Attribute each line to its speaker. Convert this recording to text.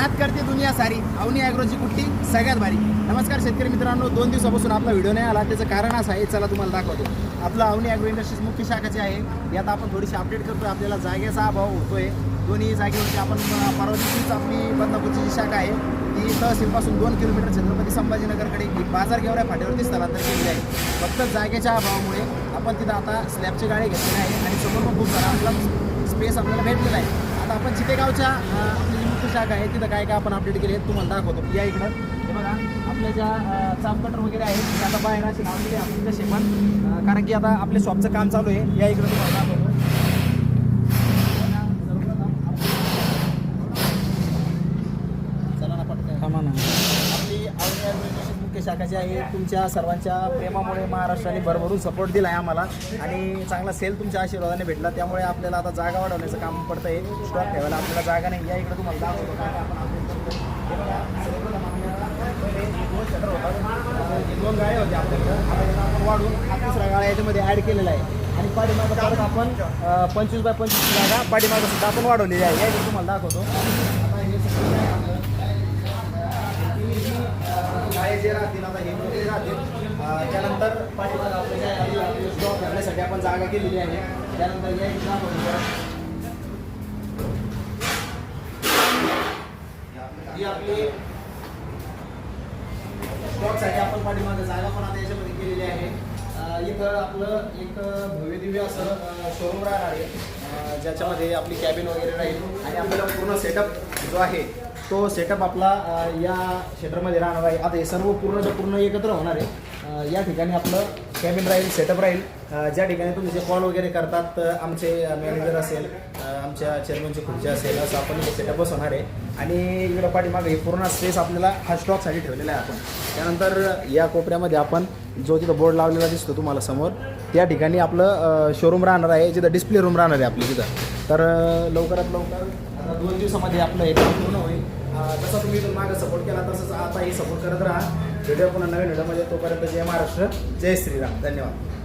Speaker 1: नाद करते दुनिया सारी. अवनी ॲग्रोची कुठली सगळ्यात भारी. नमस्कार शेतकरी मित्रांनो दोन दिवसापासून आपला व्हिडिओ नाही आला. त्याचं कारण असं आहे चला तुम्हाला दाखवतो. आपला अवनी ॲग्रो इंडस्ट्रीज मुख्य शाखाची आहे. यात आपण थोडीशी अपडेट करतोय. आपल्याला जागेचा अभाव होतोय. दोन्ही जागेवरती आपण अं, परवा दिवशीच आपली बदनापूरची जी शाखा आहे ती तहसीलपासून दोन किलोमीटर छत्रपती संभाजीनगरकडे एक बाजार गेवऱ्या फाट्यावरती स्थलांतर केलेली आहे. फक्त जागेच्या अभावामुळे आपण तिथं आता स्लॅबचे गाळे घेतलेले आहे आणि समोर पण खूप सारा आपला स्पेस आपल्याला भेटलेला आहे. आता आपण चितेगावच्या आपली मुख्य शाखा आहे तिथं काय काय आपण अपडेट केले आहेत तुम्हाला दाखवतो. या इकडं. हे बघा आपल्या ज्या चापकटर वगैरे आहेत ते आता बाहेर असे लावलेले आपण कसे पण. कारण की आता आपल्या शॉपचं काम चालू आहे. या इकडं तुम्हाला दाखवतो. मुख्य शाखा आहे. तुमच्या सर्वांच्या प्रेमामुळे महाराष्ट्राने भरभरून सपोर्ट दिला आहे आम्हाला. आणि चांगला सेल तुमच्या आशीर्वादाने भेटला. त्यामुळे आपल्याला आता जागा वाढवण्याचं काम पडतं आहे स्टॉक ठेवायला आपल्याला जागा नाही. या इकडे तुम्हाला दाखवतो. काय आपण दोन गाळे होते आपल्याकडं वाढून तिसरा गाळा याच्यामध्ये ॲड केलेला आहे. आणि पाठीमागं आपण पंचवीस बाय पंचवीस जागा पाठीमागं सुद्धा आपण वाढवलेली आहे. या इकडे तुम्हाला दाखवतो. जे राहतील आता हे मोठे राहतील. त्यानंतर पाठीमागं स्टॉक करण्यासाठी आपण जागा केलेली आहे. त्यानंतर या इकडं आपण ही आपली स्टॉकसाठी आपण पाठीमागे जागा पण आता याच्यामध्ये केलेली आहे. इथं आपलं एक भव्य दिव्य असं शोरूम राहणार आहे. ज्याच्यामध्ये आपली कॅबिन वगैरे राहील आणि आपल्याला पूर्ण सेटअप जो आहे तो सेटअप आपला या क्षेत्रामध्ये राहणार आहे. आता हे सर्व पूर्णच्या पूर्ण एकत्र होणार आहे. या ठिकाणी आपलं कॅबिन राहील सेटअप राहील. ज्या ठिकाणी तुम्ही जे कॉल वगैरे करतात आमचे मॅनेजर असेल आमच्या चेअरमनची खुर्ची असेल असं आपण इथे सेटअप बसवणार आहे. आणि इकडं पाठीमागे हे पूर्ण स्पेस आपल्याला हा स्टॉकसाठी ठेवलेला आहे आपण. त्यानंतर या कोपऱ्यामध्ये आपण जो तिथं बोर्ड लावलेला दिसतो तुम्हाला समोर त्या ठिकाणी आपलं शोरूम राहणार आहे. जिथं डिस्प्ले रूम राहणार आहे आपली तिथं. तर लवकरात लवकर दोन दिवसामध्ये आपलं हे काम पूर्ण होईल. जसं तुम्ही इथून मागं सपोर्ट केला तसंच आताही सपोर्ट करत राहा. व्हिडिओ पुन्हा नवीन व्हिडिओमध्ये तोपर्यंत जय महाराष्ट्र जय श्रीराम. धन्यवाद.